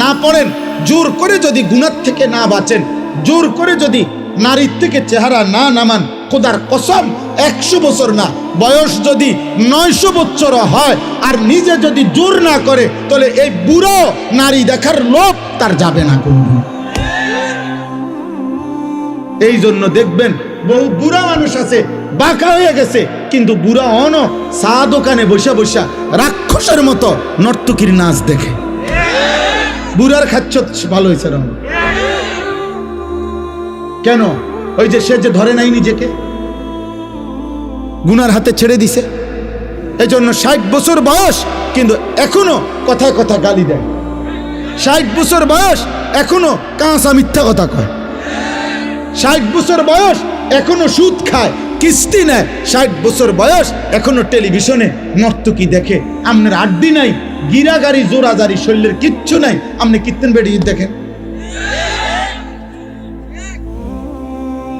না পড়েন, জোর করে যদি গুণার থেকে না বাঁচেন, জোর করে যদি নারীর থেকে চেহারা না নামান, খোদার কসম, একশো বছর না, বয়স যদি নয়শো বছর হয়, আর নিজে যদি জোর না করে, তাহলে এই বুড়ো নারী দেখার লোভ তার যাবে না কোনদিন। এই জন্য দেখবেন, বহু বুড়া মানুষ আছে, বাঁকা হয়ে গেছে, কিন্তু বুড়া অন চা দোকানে বসে বসে রাক্ষসের মতো নর্তকীর নাচ দেখে। বুড়ার খাচ্ছ ভালো হয়েছে রঙ। কেন? ওই যে সে যে ধরে নাই নিজেকে, গুনার হাতে ছেড়ে দিছে। এই জন্য ষাট বছর বয়স, কিন্তু এখনও কথায় কথা গালি দেয়। ষাট বছর বয়স, এখনও কাঁচা মিথ্যা কথা কয়। ষাট বছর বয়স, এখনও সুদ খায়, কিস্তি নেয়। ষাট বছর বয়স, এখনও টেলিভিশনে নর্তকী দেখে। আপনার আড্ডি নাই। গিরাগাড়ি জোরাজারি শরীরের কিচ্ছু নাই। আপনি কীর্তন বেরিয়ে দেখেন।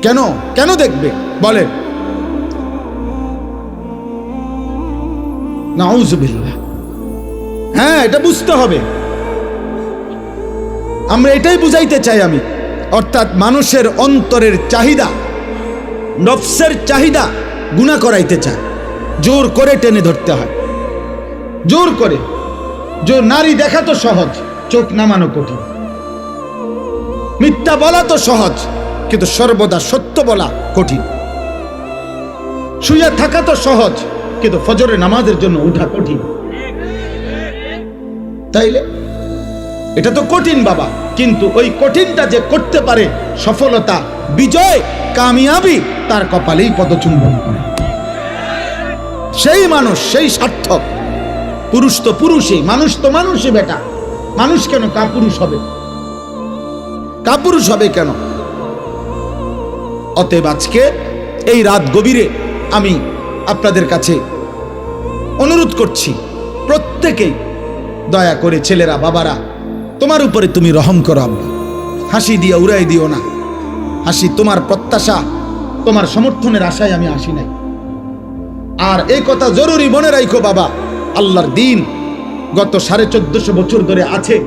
কেন? কেন দেখবে? নাউজুবিল্লাহ। হ্যাঁ এটা বুঝতে হবে। আমরা এটাই বুঝাইতে চাই আমি। অর্থাৎ মানুষের অন্তরের চাহিদা, নফসের চাহিদা গুণা করাইতে চায়। জোর করে টেনে ধরতে হয়। জোর করে। জোর নারী দেখা তো সহজ, চোখ নামানো কঠিন। মিথ্যা বলা তো সহজ, কিন্তু সর্বদা সত্য বলা কঠিন। শুয়ে থাকা তো সহজ, কিন্তু ফজরে নামাজের জন্য উঠা কঠিন। তাইলে? এটা তো কঠিন বাবা, কিন্তু ওই কঠিনটা যে করতে পারে সফলতা, বিজয়, কামিয়াবি, তার কপালেই পদচুম্বন করে। সেই মানুষ, সেই সার্থক। পুরুষ তো পুরুষই, মানুষ তো মানুষই বেটা। মানুষ কেন কাপুরুষ হবে? কাপুরুষ হবে কেন? অতএব আজকে এই রাত গভীরে আমি আপনাদের কাছে অনুরোধ করছি, প্রত্যেকেই দয়া করে ছেলেরা, বাবারা, তোমার উপরে তুমি রহম করো আল্লাহ। হাসি দিয়ে উড়াই দিও না। হাসি তোমার প্রত্যাশা, তোমার সমর্থনের আশায় আমি আসি নাই। আর এই কথা জরুরি মনে রাখো বাবা। আল্লাহর দিন গত সাড়ে চোদ্দশো বছর ধরে আছে।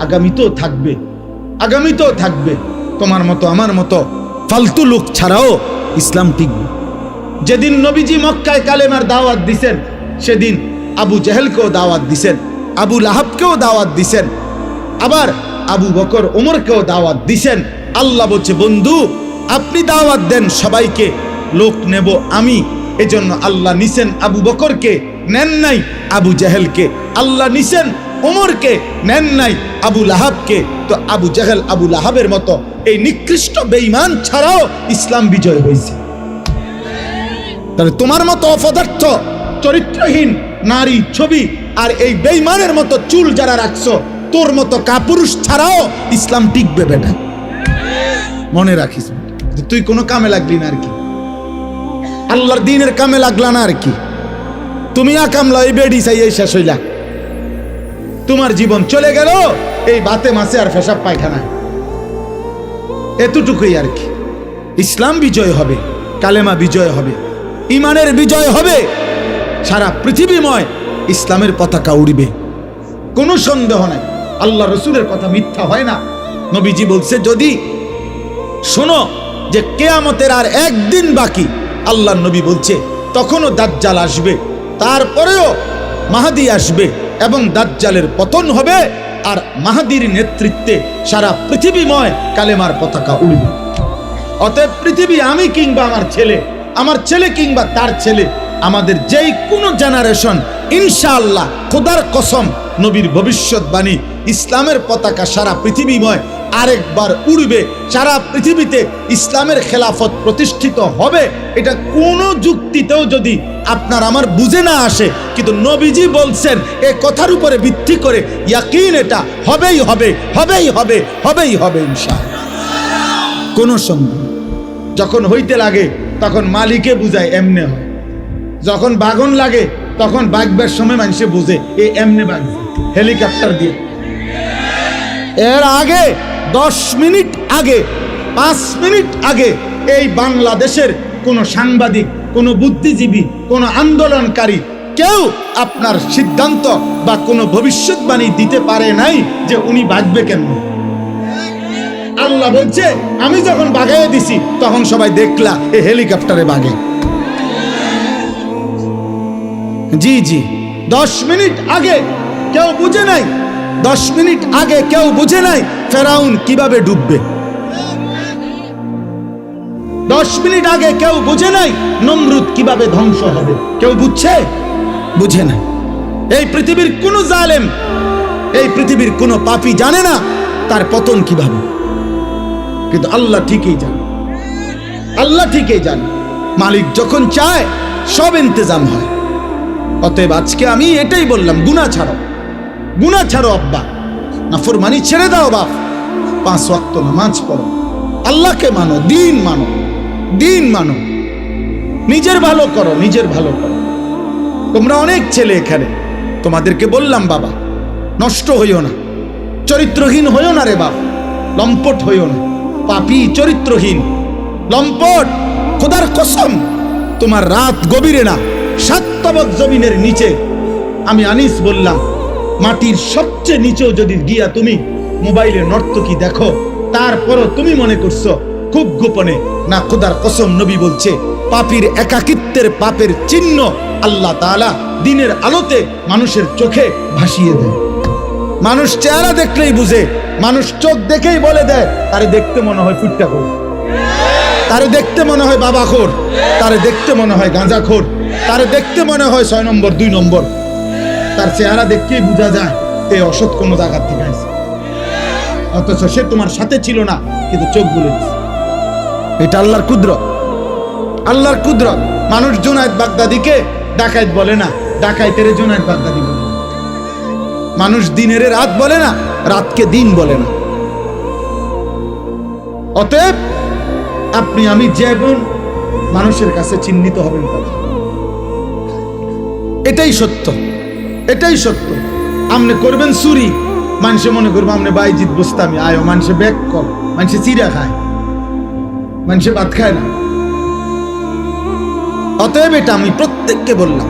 আগামীতেও থাকবে। আগামীতেও থাকবে। তোমার মতো, আমার মতো ফালতু লোক ছাড়াও ইসলাম টিকবে। যেদিন নবীজি মক্কায় কালেমার দাওয়াত দিছেন, সেদিন আবু জেহেলকেও দাওয়াত দিছেন, আবু লাহাবকেও দাওয়াত দিছেন, আবার আবু বকর ওমরকেও দাওয়াত দিছেন। আল্লাহ বলছে, বন্ধু, আপনি দাওয়াত দেন সবাইকে, লোক নেব আমি। এজন্য আল্লাহ নিছেন আবু বকরকে নেন নাই আবু জাহেলকে। আল্লাহ নিছেন ওমরকে নেন নাই আবু লাহাবকে। তো আবু জাহেল আবু লাহাবের মতো এই নিকৃষ্ট বেঈমান ছাড়াও ইসলাম বিজয় হয়েছে। তাহলে তোমার মতো অপদার্থ, চরিত্রহীন নারী ছবি আর এই বেইমানের মতো চুল যারা রাখছো, তোর মতো কাপুরুষ ছাড়াও ইসলাম টিকবে বেটা। মনে রাখিস তুই কোনো কামে লাগলি না আর কি। আল্লাহর দিনের কামে লাগলা না আর কি। তুমি আকামলা এই বেডি চাই, এই শেষ হইলা। তোমার জীবন চলে গেল, এই বাতে মাসে আর ফেসাব পায়খানায়। এতটুকুই আর কি। ইসলাম বিজয় হবে, কালেমা বিজয় হবে, ইমানের বিজয় হবে, সারা পৃথিবীময় ইসলামের পতাকা উড়বে। কোনো সন্দেহ নাই, আল্লাহ রসুলের কথা মিথ্যা হয় না। নবীজি বলছে, যদি শোনো যে কেয়ামতের আর একদিন বাকি আল্লাহ নবী বলছে, তখনও দাজ্জাল আসবে। তারপরেও মাহাদি আসবে এবং দাজ্জালের পতন হবে আর মাহাদির নেতৃত্বে সারা পৃথিবীময় কালেমার পতাকা উড়বে। অতএব পৃথিবী আমি কিংবা আমার ছেলে আমার ছেলে কিংবা তার ছেলে, আমাদের যেই কোনো জেনারেশন ইনশাআল্লাহ খোদার কসম নবীর ভবিষ্যৎবাণী, ইসলামের পতাকা সারা পৃথিবীময় আরেকবার উড়বে, সারা পৃথিবীতে ইসলামের খেলাফত প্রতিষ্ঠিত হবে। এটা কোনো যুক্তিতেও যদি আপনার আমার বুঝে না আসে, কিন্তু নবীজি বলছেন, এ কথার উপরে ভিত্তি করে ইয়াকিন এটা হবেই হবে হবেই হবে হবেই হবে ইনশাআল্লাহ। কোনো সন্দেহ যখন হইতে লাগে, তখন মালিকে বুঝায়, এমনে হয়। যখন বাগন লাগে, তখন বাগবার সময় মানুষে বুঝে, এ এমনে বাগবে হেলিকপ্টার দিয়ে। এর আগে দশ মিনিট আগে, পাঁচ মিনিট আগে এই বাংলাদেশের কোনো সাংবাদিক, কোনো বুদ্ধিজীবী, কোনো আন্দোলনকারী কেউ আপনার সিদ্ধান্ত বা কোনো ভবিষ্যৎবাণী দিতে পারে নাই যে উনি বাঁচবে কেন? আল্লাহ বলছে, আমি যখন বাগাইয়ে দিছি, তখন সবাই দেখলা এ হেলিকপ্টারে বাগে। জি জি। দশ মিনিট আগে কেউ বুঝে নাই, দশ মিনিট আগে কেউ বুঝে নাই ফেরাউন কীভাবে ডুববে? দশ মিনিট আগে কেউ বুঝে নাই নমরুদ কীভাবে ধ্বংস হবে। কেউ বুঝছে? বুঝে না এই পৃথিবীর কোন জালেম, এই পৃথিবীর কোন পাপী জানে না তার পতন কীভাবে। কিন্তু আল্লাহ ঠিকই জানে। আল্লাহ ঠিকই জানে। মালিক যখন চায়, সব ইন্তজাম হয়। অতএব আজকে আমি এটাই বললাম গুণা ছাড়ো। গুণা ছাড়ো আব্বা। নাফরমানি ছেড়ে দাও বাপ। পাঁচ ওয়াক্ত নামাজ পড়ো। আল্লাহকে মানো, দিন মানো দিন মানো। নিজের ভালো করো, নিজের ভালো করো। তোমরা অনেক ছেলে এখানে। তোমাদেরকে বললাম বাবা, নষ্ট হইও না, চরিত্রহীন হইও না রে বাপ, লম্পট হইও না। পাপি চরিত্রহীন, লম্পট, খোদার কসম, তোমার রাত গভীরে না সাততবক জমিনের নিচে, আমি আনিস বললাম মাটির সবচেয়ে নিচেও যদি গিয়া তুমি মোবাইলে নর্তকী দেখো, তারপরও তুমি মনে করছ, খুব গোপনে, না খোদার কসম নবী বলছে, পাপির একাকিত্বের পাপের চিহ্ন আল্লাহ তাআলা দিনের আলোতে মানুষের চোখে ভাসিয়ে দেয়। মানুষ চেহারা দেখলেই বুঝে, মানুষ চোখ দেখেই বলে দেয়, তারে দেখতে মনে হয় ফুটটা খোর। তারে দেখতে মনে হয় বাবা খোর। তারে দেখতে মনে হয় গাঁজা খোর। তারে দেখতে মনে হয় ছয় নম্বর, দুই নম্বর। তার চেহারা দেখতেই বোঝা যায় এই অসৎ কোনো জায়গার থেকে আসে অথচ সে তোমার সাথে ছিল না, কিন্তু চোখ বলে এটা আল্লাহর কুদরত। আল্লাহর কুদরত। মানুষ জুনায়দ বাগদাদিকে ডাকাইত বলে না, ডাকাইতের জুনায়দ বাগদাদি বলে। মানুষ দিনের রাত বলে না, রাতকে দিন বলে না। অতএব আপনি, আমি যেমন মানুষের কাছে চিহ্নিত হবেন এটাই সত্য। এটাই সত্য। আপনি করবেন চুরি, মানুষে মনে করব আপনি বাইজিৎ বসতামি আয়ো মানুষে ব্যাগ কর মানুষে চিরা খায়, মানুষে ভাত খায় না। অতএব এটা আমি প্রত্যেককে বললাম,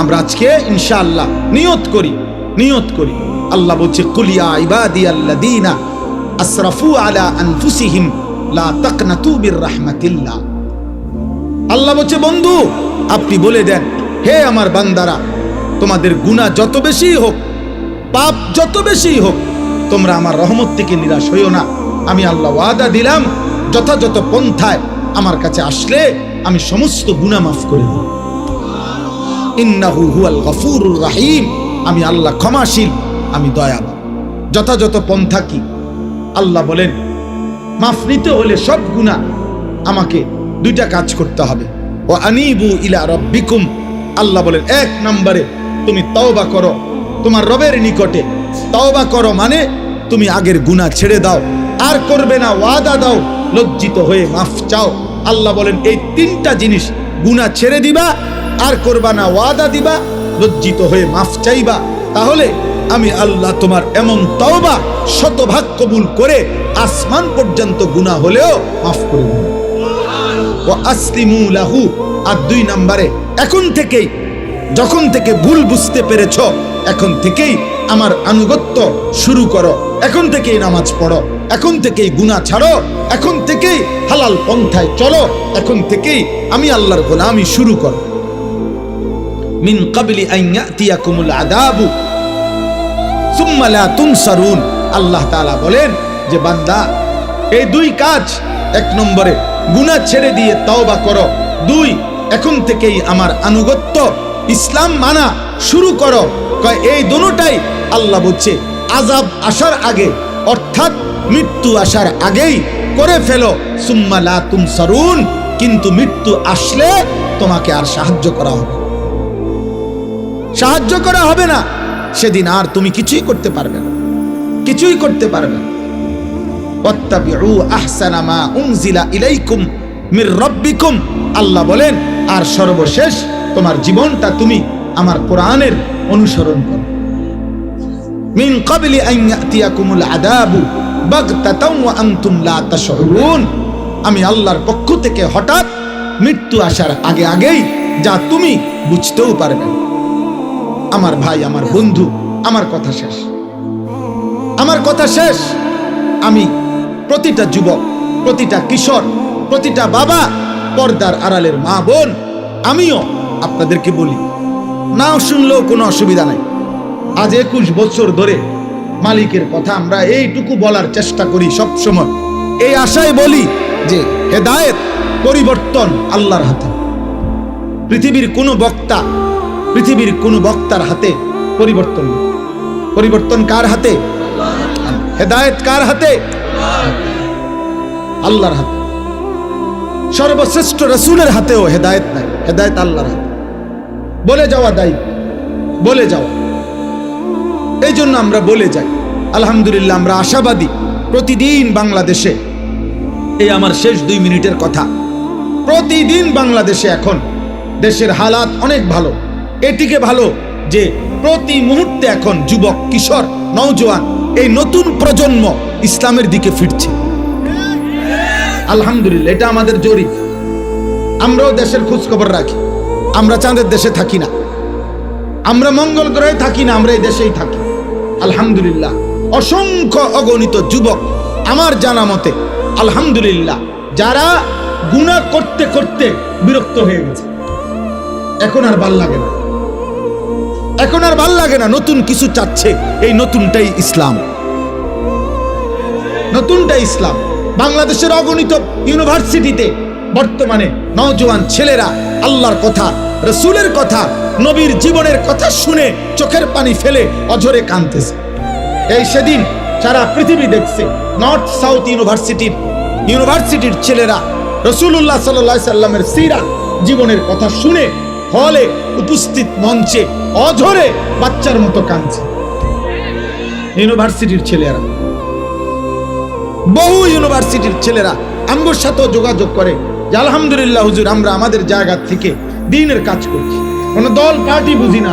আমরা আজকে ইনশাআল্লাহ নিয়ত করি নিয়ত করি। আল্লাহ বলছে কুলিয়া ইবাদি আল্লাদিনা আসরাফু আলা আনফুসিহিম, লা তাকনাতু বির রাহমাতিল্লাহ আল্লাহ বলছে, বন্ধু, আপনি বলে দেন, হে আমার বান্দারা তোমাদের গুনাহ যত বেশি হোক, পাপ যত বেশি হোক, তোমরা আমার রহমত থেকে নিরাশ হইও না। আমি আল্লাহ ওয়াদা দিলাম, যথাযথ পন্থায় আমার কাছে আসলে আমি সমস্ত গুনাহ মাফ করে ইন্নাহু রাহিম। আমি আল্লাহ ক্ষমাশীল, আমি দয়ালু। যথাযথ পন্থা কি? আল্লাহ বলেন, মাফ নিতে হলে সব গুনাহ আমাকে দুইটা কাজ করতে হবে। ও আনিবু ইলা রব্বিকুম। আল্লাহ বলেন, এক নম্বরে তুমি তওবা করো। তোমার রবের নিকটে তওবা করো মানে তুমি আগের গুনাহ ছেড়ে দাও। আর করবে না, ওয়াদা দাও, লজ্জিত হয়ে মাফ চাও। আল্লাহ বলেন, এই তিনটা জিনিস গুনাহ ছেড়ে দিবা, আর করবা না, ওয়াদা দিবা, লজ্জিত হয়ে মাফ চাইবা। তাহলে আমি আল্লাহ তোমার এমন তওবা শতভাগ কবুল করে আসমান পর্যন্ত গুনাহ হলেও মাফ করে দেব। ও আসলিমু লাহু। আর দুই নম্বরে, এখন থেকেই যখন থেকে ভুল বুঝতে পেরেছ, এখন থেকেই আমার আনুগত্য শুরু করো। এখন থেকেই নামাজ পড়ো। এখন থেকেই গুনাহ ছাড়ো। এখন থেকেই হালাল পন্থায় চলো। এখন থেকেই আমি আল্লাহর গোলামি শুরু করো। মিন কাবলি আন ইয়াতিয়াকুমুল আযাবু। সুম্মা লা তুনসারুন। আল্লাহ তাআলা বলেন যে, বান্দা, এই দুই কাজ এক নম্বরে গুনাহ ছেড়ে দিয়ে তওবা করো। দুই, এখন থেকেই আমার আনুগত্য ইসলাম মানা শুরু করো। কয়, এই দুটোটাই আল্লাহ বলছে আজাব আসার আগে, অর্থাৎ মৃত্যু আসার আগেই করে ফেলো। সুম্মা লা তুনসারুন কিন্তু মৃত্যু আসলে তোমাকে আর সাহায্য করা হবে সাহায্য করা হবে না। সেদিন আর তুমি কিছুই করতে পারবে না। কিছুই করতে পারবে না। ওয়াত্তাবিউ আহসানা মা উনজিলা ইলাইকুম মির রাব্বিকুম। আল্লাহ বলেন, আর সর্বশেষ তোমার জীবনটা তুমি আমার কোরআনের অনুসরণ করো। মিন ওয়া আনতুম লা তাশউরুন। আমি আল্লাহর পক্ষ থেকে হঠাৎ মৃত্যু আসার আগে আগেই যা তুমি বুঝতেও পারবে আমার ভাই, আমার বন্ধু, আমার কথা শেষ। আমার কথা শেষ। আমি প্রতিটা যুবক, প্রতিটা কিশোর, প্রতিটা বাবা পর্দার আড়ালের মা বোন, আমিও আপনাদেরকে বলি নাও শুনলেও কোনো অসুবিধা নাই। আজ একুশ বছর ধরে মালিকের কথা আমরা এইটুকু বলার চেষ্টা করি সব সময় এই আশায় বলি যে হেদায়েত, পরিবর্তন আল্লাহর হাতে। পৃথিবীর কোনো বক্তা, পৃথিবীর কোনো বক্তার হাতে পরিবর্তন পরিবর্তন কার হাতে? হেদায়েত কার হাতে? আল্লাহর হাতে। সর্বশ্রেষ্ঠ রসুলের হাতেও হেদায়েত নাই, হেদায়েত আল্লাহর হাতে। বলে যাওয়া দায়িত্ব বলে যাওয়া এই জন্য আমরা বলে যাই। আলহামদুলিল্লাহ, আমরা আশাবাদী প্রতিদিন বাংলাদেশে, এই আমার শেষ দুই মিনিটের কথা, প্রতিদিন বাংলাদেশে এখন দেশের হালাত অনেক ভালো। এটিকে ভালো যে প্রতি মুহূর্তে এখন যুবক, কিশোর, নওজোয়ান, এই নতুন প্রজন্ম ইসলামের দিকে ফিরছে। আলহামদুলিল্লাহ, এটা আমাদের জরিপ। আমরাও দেশের খোঁজখবর রাখি। আমরা চাঁদের দেশে থাকি না। আমরা মঙ্গল গ্রহে থাকি না, আমরা এই দেশেই থাকি। আলহামদুলিল্লাহ। অসংখ্য অগণিত যুবক আমার জানা মতে, আলহামদুলিল্লাহ, যারা গুণা করতে করতে বিরক্ত হয়ে গেছে। এখন আর ভালো লাগে না। এখন আর ভালো লাগে না নতুন কিছু চাচ্ছে এই নতুনটাই ইসলাম। নতুনটাই ইসলাম। বাংলাদেশের অগণিত ইউনিভার্সিটিতে বর্তমানে নওজোয়ান ছেলেরা আল্লাহর কথা রসুলের কথা, নবীর জীবনের কথা শুনে চোখের পানি ফেলে অঝরে কাঁদতেছে। এই সেদিন সারা পৃথিবী দেখছে নর্থ সাউথ ইউনিভার্সিটির ইউনিভার্সিটির ছেলেরা রসুল্লাহ সাল্লাহ সাল্লামের সিরা জীবনের কথা শুনে হলে উপস্থিত মঞ্চে অঝরে বাচ্চার মতো কাঁদছে। ইউনিভার্সিটির ছেলেরা, বহু ইউনিভার্সিটির ছেলেরা আমগোর সাথেও যোগাযোগ করে যে, আলহামদুলিল্লাহ হুজুর, আমরা আমাদের জায়গা থেকে দিনের কাজ করছি। কোনো দল, পার্টি বুঝি না।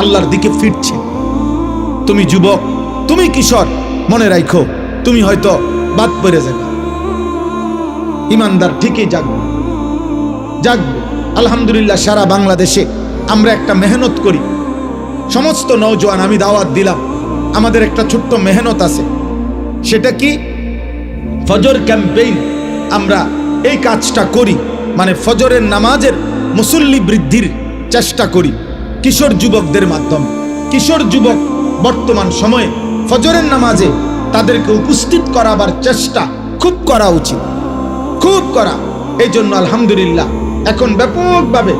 আল্লাহর দিকে ফিরছে। তুমি যুবক, তুমি কিশোর, মনে রাখো তুমি হয়তো বাদ পড়ে যাবে। ইমানদার ঠিকই জাগবে। জাগবে। আলহামদুলিল্লাহ সারা বাংলাদেশে আমরা একটা মেহনত করি। সমস্ত নৌজওয়ান আমি দাওয়াত দিলাম। আমাদের একটা ছোট্ট মেহনত আছে। সেটা কি? ফজর ক্যাম্পেইন আমরা এই কাজটা করি। মানে ফজরের নামাজের মুসল্লি বৃদ্ধির চেষ্টা করি কিশোর যুবকদের মাধ্যমে। কিশোর যুবক বর্তমান সময়ে ফজরের নামাজে তাদেরকে উপস্থিত করাবার চেষ্টা খুব করা উচিত। খুব করা। এই জন্য আলহামদুলিল্লাহ এখন ব্যাপকভাবে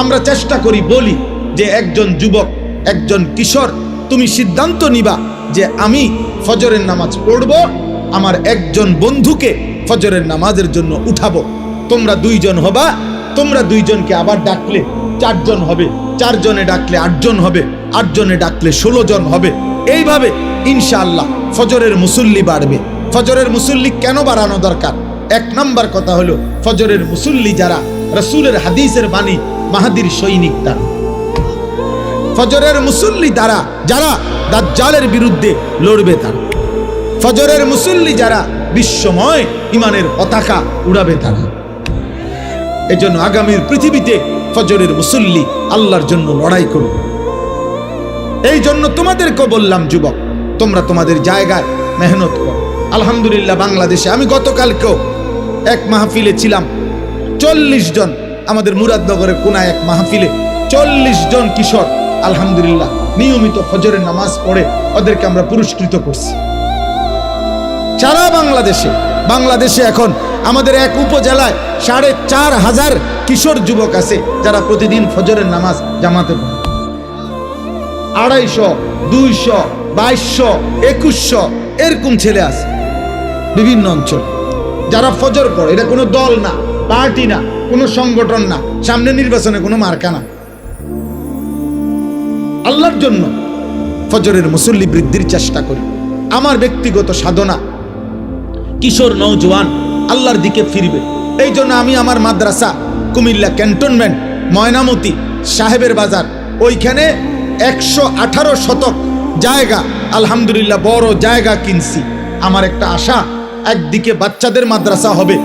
আমরা চেষ্টা করি বলি যে একজন যুবক, একজন কিশোর, তুমি সিদ্ধান্ত নিবা যে আমি ফজরের নামাজ পড়ব, আমার একজন বন্ধুকে ফজরের নামাজের জন্য উঠাবো। তোমরা দুইজন হবা তোমরা দুইজনকে আবার ডাকলে চারজন হবে, চারজনে ডাকলে আটজন হবে, আটজনে ডাকলে ষোলো জন হবে। এইভাবে ইনশাআল্লাহ ফজরের মুসল্লি বাড়বে। ফজরের মুসল্লি কেন বাড়ানো দরকার? এক নম্বর কথা হলো ফজরের মুসল্লি যারা রসুলের হাদিসের বাণী, মাহাদির সৈনিক তারা। ফজরের মুসল্লি দ্বারা যারা দাজ্জালের বিরুদ্ধে লড়বে তারা। ফজরের মুসল্লি যারা বিশ্বময় ইমানের পতাকা উড়াবে তারা। এজন্য আগামীর পৃথিবীতে ফজরের মুসল্লি আল্লাহর জন্য লড়াই করবে এই জন্য তোমাদেরকে বললাম, যুবক, তোমরা তোমাদের জায়গায় মেহনত করো। আলহামদুলিল্লাহ বাংলাদেশে আমি গতকালকেও এক মাহফিলে ছিলাম। চল্লিশ জন, আমাদের মুরাদনগরের কোনায় এক মাহফিলে চল্লিশ জন কিশোর, আলহামদুলিল্লাহ, নিয়মিত ফজরের নামাজ পড়ে ওদেরকে আমরা পুরস্কৃত করছি। সারা বাংলাদেশে বাংলাদেশে এখন আমাদের এক উপজেলায় সাড়ে চার হাজার কিশোর যুবক আছে, যারা প্রতিদিন ফজরের নামাজ জামাতে পড়ে। আড়াইশো, দুইশো, বাইশশো, একুশশো এরকম ছেলে আছে বিভিন্ন অঞ্চল। যারা ফজর পড়ে, এটা কোনো দল না, পার্টি না, কোনো সংগঠন না, সামনে নির্বাচনে কোনো মার্কা না। আল্লাহর জন্য ফজরের মুসল্লি বৃদ্ধির চেষ্টা করি। আমার ব্যক্তিগত সাধনা, কিশোর নৌজওয়ান আল্লাহর দিকে ফিরবে। এই জন্য আমি আমার মাদ্রাসা, কুমিল্লা ক্যান্টনমেন্ট, ময়নামতি, সাহেবের বাজার, ওইখানে একশো আঠারো শতক জায়গা, আলহামদুলিল্লাহ বড় জায়গা কিনছি। আমার একটা আশা, একদিকে বাচ্চাদের মাদ্রাসা হবে,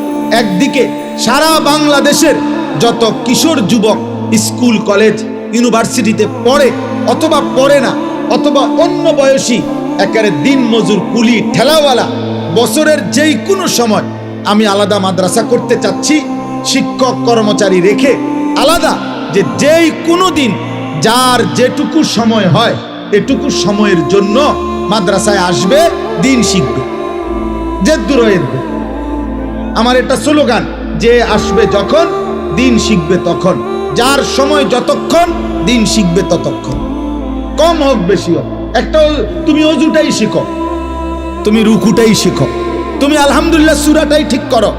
একদিকে সারা বাংলাদেশের যত কিশোর যুবক স্কুল, কলেজ, ইউনিভার্সিটিতে পড়ে অথবা পড়ে না, অথবা অন্য বয়সী, একেবারে দিন মজুর কুলি, ঠেলাওয়ালা, বছরের যেই কোনো সময় আমি আলাদা মাদ্রাসা করতে চাচ্ছি, শিক্ষক কর্মচারী রেখে আলাদা, যে যেই কোনো দিন যার যেটুকু সময় হয়, এটুকু সময়ের জন্য মাদ্রাসায় আসবে, দিন শিখবে। যে দূর আমার এটা স্লোগান, যে আসবে যখন, দিন শিখবে তখন। যার সময় যতক্ষণ, দিন শিখবে ততক্ষণ। কম হোক বেশি হোক। একটা তুমি অজুটাই শিখো। তুমি রুকুটাই শিখো। তুমি আলহামদুলিল্লাহ সুরাটাই ঠিক করো।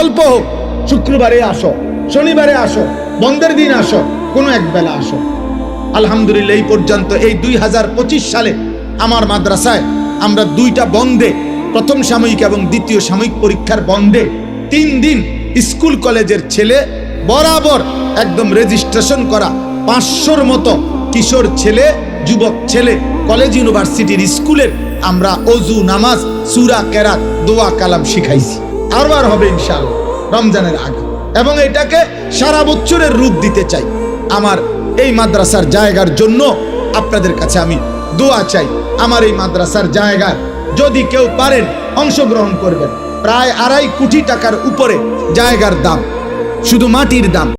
অল্প হোক, শুক্রবারে আসো, শনিবারে আসো, বন্ধের দিন আসো, কোনো এক বেলা আসো। আলহামদুলিল্লাহ এই পর্যন্ত এই দুই হাজার পঁচিশ সালে আমার মাদ্রাসায় আমরা দুইটা বন্ধে, প্রথম সাময়িক এবং দ্বিতীয় সাময়িক পরীক্ষার বন্ধে তিন দিন স্কুল কলেজের ছেলে বরাবর একদম রেজিস্ট্রেশন করা পাঁচশোর মতো কিশোর ছেলে, যুবক ছেলে কলেজ ইউনিভার্সিটির স্কুলের আমরা অজু, নামাজ সুরা কেরাত, দোয়া কালাম শিখাইছি। আরবার হবে ইনশাআল্লাহ, রমজানের আগে। এবং এটাকে সারা বছরের রূপ দিতে চাই। আমার এই মাদ্রাসার জায়গার জন্য আপনাদের কাছে আমি দোয়া চাই। আমার এই মাদ্রাসার জায়গায় যদি কেউ পারেন, অংশগ্রহণ করবেন। প্রায় আড়াই কোটি টাকার উপরে জায়গার দাম, শুধু মাটির দাম।